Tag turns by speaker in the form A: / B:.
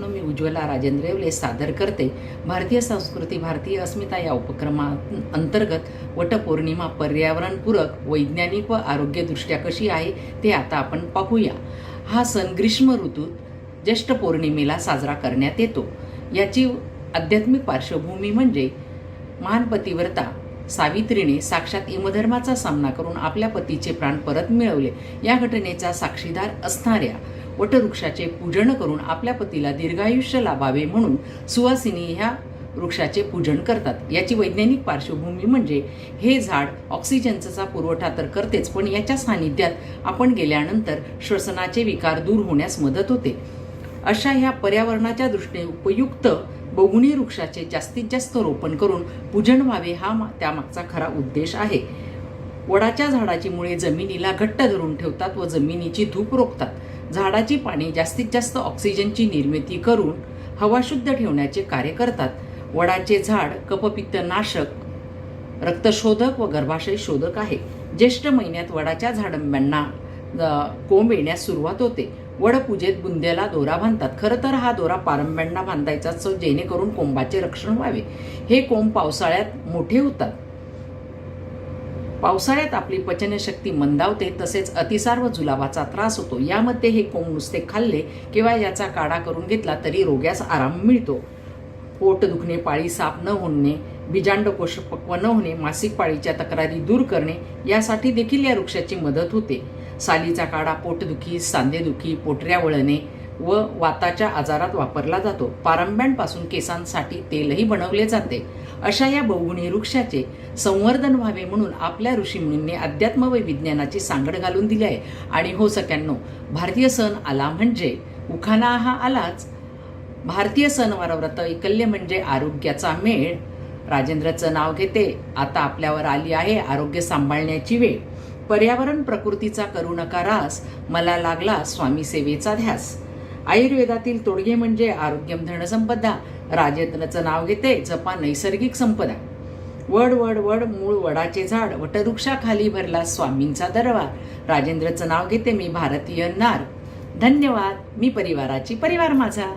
A: नमस्कार मी उज्ज्वला राजेंद्र येवले सादर करते. भारतीय संस्कृती भारतीय अस्मिता या उपक्रमा अंतर्गत वटपौर्णिमा पर्यावरणपूरक वैज्ञानिक व आरोग्यदृष्ट्या कशी आहे ते आता आपण पाहूया. हा सण ग्रीष्म ऋतूत ज्येष्ठ पौर्णिमेला साजरा करण्यात येतो. याची आध्यात्मिक पार्श्वभूमी म्हणजे महान पतिव्रता सावित्रीने साक्षात यमधर्माचा सामना करून आपल्या पतीचे प्राण परत मिळवले. या घटनेचा साक्षीदार असणाऱ्या वटवृक्षाचे पूजन करून आपल्या पतीला दीर्घायुष्य लाभावे म्हणून सुवासिनी ह्या वृक्षाचे पूजन करतात. याची वैज्ञानिक पार्श्वभूमी म्हणजे हे झाड ऑक्सिजनचा पुरवठा तर करतेच पण याच्या सानिध्यात आपण गेल्यानंतर श्वसनाचे विकार दूर होण्यास मदत होते. अशा ह्या पर्यावरणाच्या दृष्टीने उपयुक्त बहुगुणी वृक्षाचे जास्तीत जास्त रोपण करून पूजन व्हावे हा त्यामागचा खरा उद्देश आहे. वडाच्या झाडाची मुळे जमिनीला घट्ट धरून ठेवतात व जमिनीची धूप रोखतात. झाडाची पाने जास्तीत जास्त ऑक्सिजनची निर्मिती करून हवा शुद्ध ठेवण्याचे कार्य करतात. वडाचे झाड कपपित्त नाशक रक्तशोधक व गर्भाशय शोधक आहे. ज्येष्ठ महिन्यात वडाच्या झाडांना कोंब येण्यास सुरुवात होते. वडपूजेत बुंद्याला दोरा बांधतात. खरं तर हा दोरा पारंब्यांना बांधायचा असतो जेणेकरून कोंबाचे रक्षण व्हावे. हे कोंब पावसाळ्यात मोठे होतात. पावसाळ्यात आपली पचनशक्ती मंदावते तसेच अतिसार व जुलाबाचा त्रास होतो. यामध्ये हे कोंब नुसते खाल्ले किंवा याचा काढा करून घेतला तरी रोग्यास आराम मिळतो. पोट दुखणे पाळी साफ न होणे बीजांडकोश पक्व न होणे मासिक पाळीच्या तक्रारी दूर करणे यासाठी देखील या वृक्षाची मदत होते. सालीचा काढा पोटदुखी सांधेदुखी पोटऱ्या वळणे व वाताच्या आजारात वापरला जातो. पारंब्यांपासून केसांसाठी तेलही बनवले जाते. अशा या बहुगुणी वृक्षाचे संवर्धन व्हावे म्हणून आपल्या ऋषीमुनींनी अध्यात्म व विज्ञानाची सांगड घालून दिली आहे. आणि हो सक्यांनो भारतीय सण आला म्हणजे उखाणा हा आलाच. भारतीय सणवार व्रत ऐकल्य म्हणजे आरोग्याचा मेळ. राजेंद्रचं नाव घेते आता आपल्यावर आली आहे आरोग्य सांभाळण्याची वेळ. पर्यावरण प्रकृतीचा करू नका रास मला लागला स्वामी सेवेचा ध्यास. आयुर्वेदातील तोडगे म्हणजे आरोग्यम धनसंपदा राजेंद्रचं नाव घेते जपा नैसर्गिक संपदा. वड वड वड मूळ वडाचे झाड वटवृक्षाखाली भरला स्वामींचा दरबार राजेंद्रचं नाव घेते मी भारतीय नार. धन्यवाद मी परिवाराची परिवार माझा.